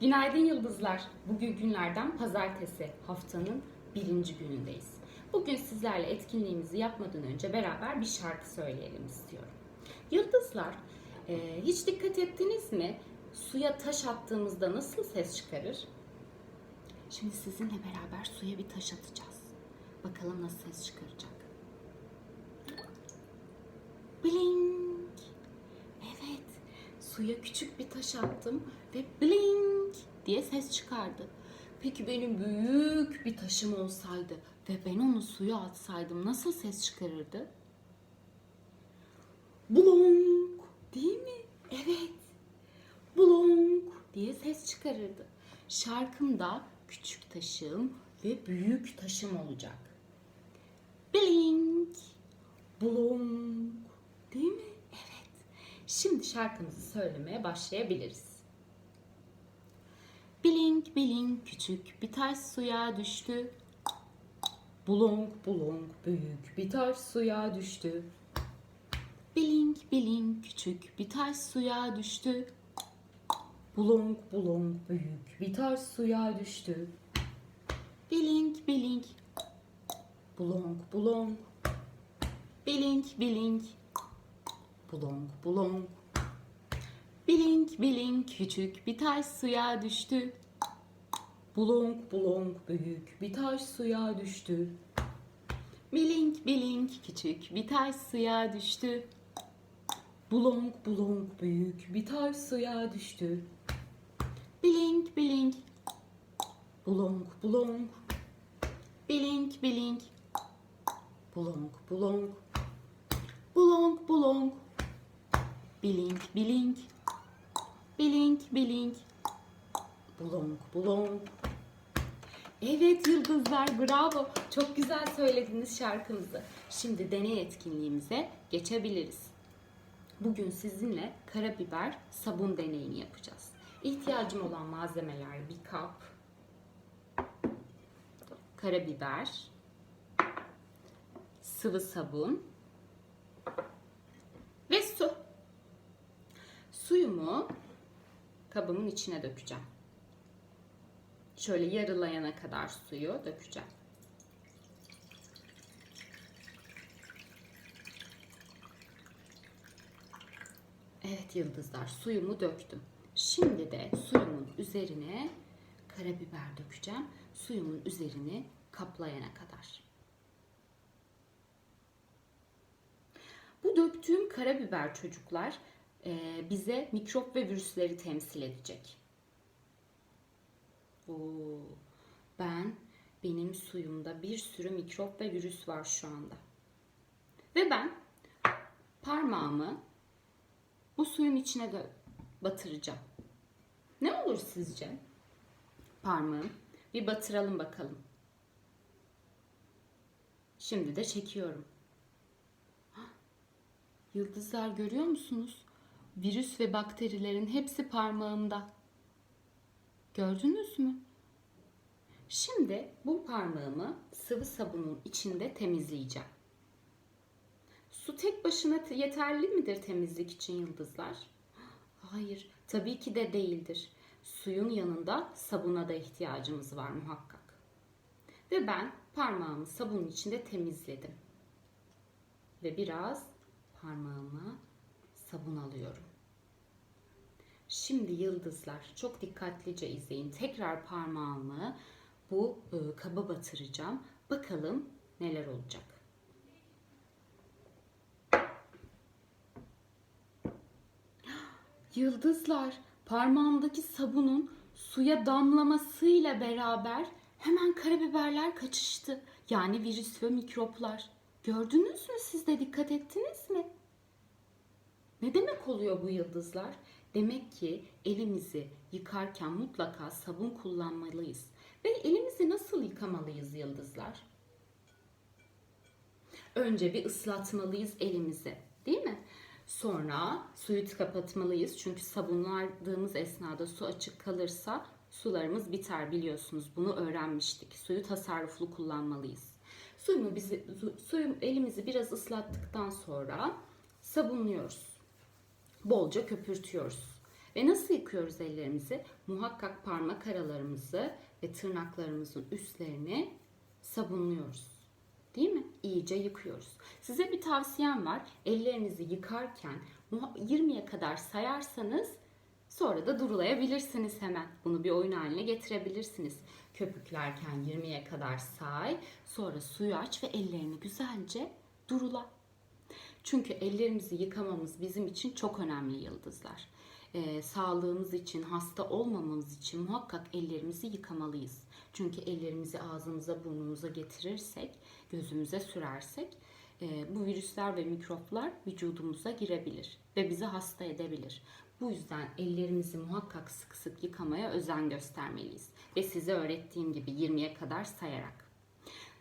Günaydın yıldızlar. Bugün günlerden pazartesi. Haftanın birinci günündeyiz. Bugün sizlerle etkinliğimizi yapmadan önce beraber bir şarkı söyleyelim istiyorum. Yıldızlar, e, hiç dikkat ettiniz mi? Suya taş attığımızda nasıl ses çıkarır? Şimdi sizinle beraber suya bir taş atacağız. Bakalım nasıl ses çıkaracak. Blink. Evet. Suya küçük bir taş attım ve blink diye ses çıkardı. Peki benim büyük bir taşım olsaydı ve ben onu suya atsaydım nasıl ses çıkarırdı? Blonk değil mi? Evet. Blonk diye ses çıkarırdı. Şarkımda küçük taşım ve büyük taşım olacak. Blink. Blonk. Değil mi? Evet. Şimdi şarkımızı söylemeye başlayabiliriz. Blink blink küçük bir taş suya düştü. Bulong bulong büyük bir taş suya düştü. Blink blink küçük bir taş suya düştü. Bulong bulong büyük bir taş suya düştü. Blink blink bulong bulong Blink blink bulong bulong Blink blink küçük bir taş suya düştü. Bulong bulong büyük bir taş suya düştü. Blink blink küçük bir taş suya düştü. Bulong bulong büyük bir taş suya düştü. Blink blink bulong bulong Blink blink bulong bulong Bulong bulong Blink blink Blink blink Bulong bulong Evet yıldızlar bravo. Çok güzel söylediniz şarkımızı. Şimdi deney etkinliğimize geçebiliriz. Bugün sizinle karabiber sabun deneyini yapacağız. İhtiyacım olan malzemeler bir kap, karabiber, sıvı sabun ve su. Suyumu kabımın içine dökeceğim. Şöyle yarılayana kadar suyu dökeceğim. Evet yıldızlar suyumu döktüm. Şimdi de suyumun üzerine karabiber dökeceğim. Suyumun üzerini kaplayana kadar. Bu döktüğüm karabiber çocuklar bize mikrop ve virüsleri temsil edecek. Oo, ben benim suyumda bir sürü mikrop ve virüs var şu anda. Ve ben parmağımı bu suyun içine de batıracağım. Ne olur sizce? Parmağım. Bir batıralım bakalım. Şimdi de çekiyorum. Yıldızlar görüyor musunuz? Virüs ve bakterilerin hepsi parmağımda. Gördünüz mü? Şimdi bu parmağımı sıvı sabunun içinde temizleyeceğim. Su tek başına yeterli midir temizlik için yıldızlar? Hayır, tabii ki de değildir. Suyun yanında sabuna da ihtiyacımız var muhakkak. Ve ben parmağımı sabunun içinde temizledim. Ve biraz parmağıma sabun alıyorum. Şimdi yıldızlar çok dikkatlice izleyin. Tekrar parmağımı bu e, kaba batıracağım. Bakalım neler olacak. Yıldızlar parmağımdaki sabunun suya damlamasıyla beraber hemen karabiberler kaçıştı. Yani virüs ve mikroplar. Gördünüz mü siz de dikkat ettiniz mi? Ne demek oluyor bu yıldızlar? Demek ki elimizi yıkarken mutlaka sabun kullanmalıyız. Ve elimizi nasıl yıkamalıyız yıldızlar? Önce bir ıslatmalıyız elimizi, değil mi? Sonra suyu kapatmalıyız. Çünkü sabunladığımız esnada su açık kalırsa sularımız biter biliyorsunuz. Bunu öğrenmiştik. Suyu tasarruflu kullanmalıyız. Suyumu bizi, suyum elimizi biraz ıslattıktan sonra sabunluyoruz bolca köpürtüyoruz. Ve nasıl yıkıyoruz ellerimizi? Muhakkak parmak aralarımızı ve tırnaklarımızın üstlerini sabunluyoruz. Değil mi? İyice yıkıyoruz. Size bir tavsiyem var. Ellerinizi yıkarken muha- 20'ye kadar sayarsanız sonra da durulayabilirsiniz hemen. Bunu bir oyun haline getirebilirsiniz. Köpüklerken 20'ye kadar say, sonra suyu aç ve ellerini güzelce durula. Çünkü ellerimizi yıkamamız bizim için çok önemli yıldızlar. Ee, sağlığımız için, hasta olmamamız için muhakkak ellerimizi yıkamalıyız. Çünkü ellerimizi ağzımıza, burnumuza getirirsek, gözümüze sürersek e, bu virüsler ve mikroplar vücudumuza girebilir ve bizi hasta edebilir. Bu yüzden ellerimizi muhakkak sık sık yıkamaya özen göstermeliyiz. Ve size öğrettiğim gibi 20'ye kadar sayarak.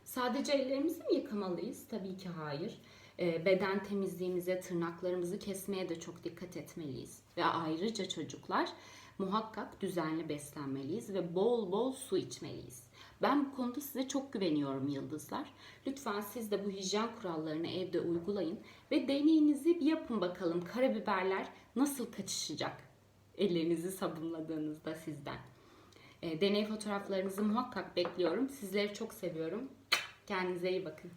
Sadece ellerimizi mi yıkamalıyız? Tabii ki hayır. Ee, Beden temizliğimize, tırnaklarımızı kesmeye de çok dikkat etmeliyiz. Ve ayrıca çocuklar muhakkak düzenli beslenmeliyiz ve bol bol su içmeliyiz. Ben bu konuda size çok güveniyorum yıldızlar. Lütfen siz de bu hijyen kurallarını evde uygulayın ve deneyinizi bir yapın bakalım. Karabiberler nasıl kaçışacak ellerinizi sabunladığınızda sizden. E, deney fotoğraflarınızı muhakkak bekliyorum. Sizleri çok seviyorum. Kendinize iyi bakın.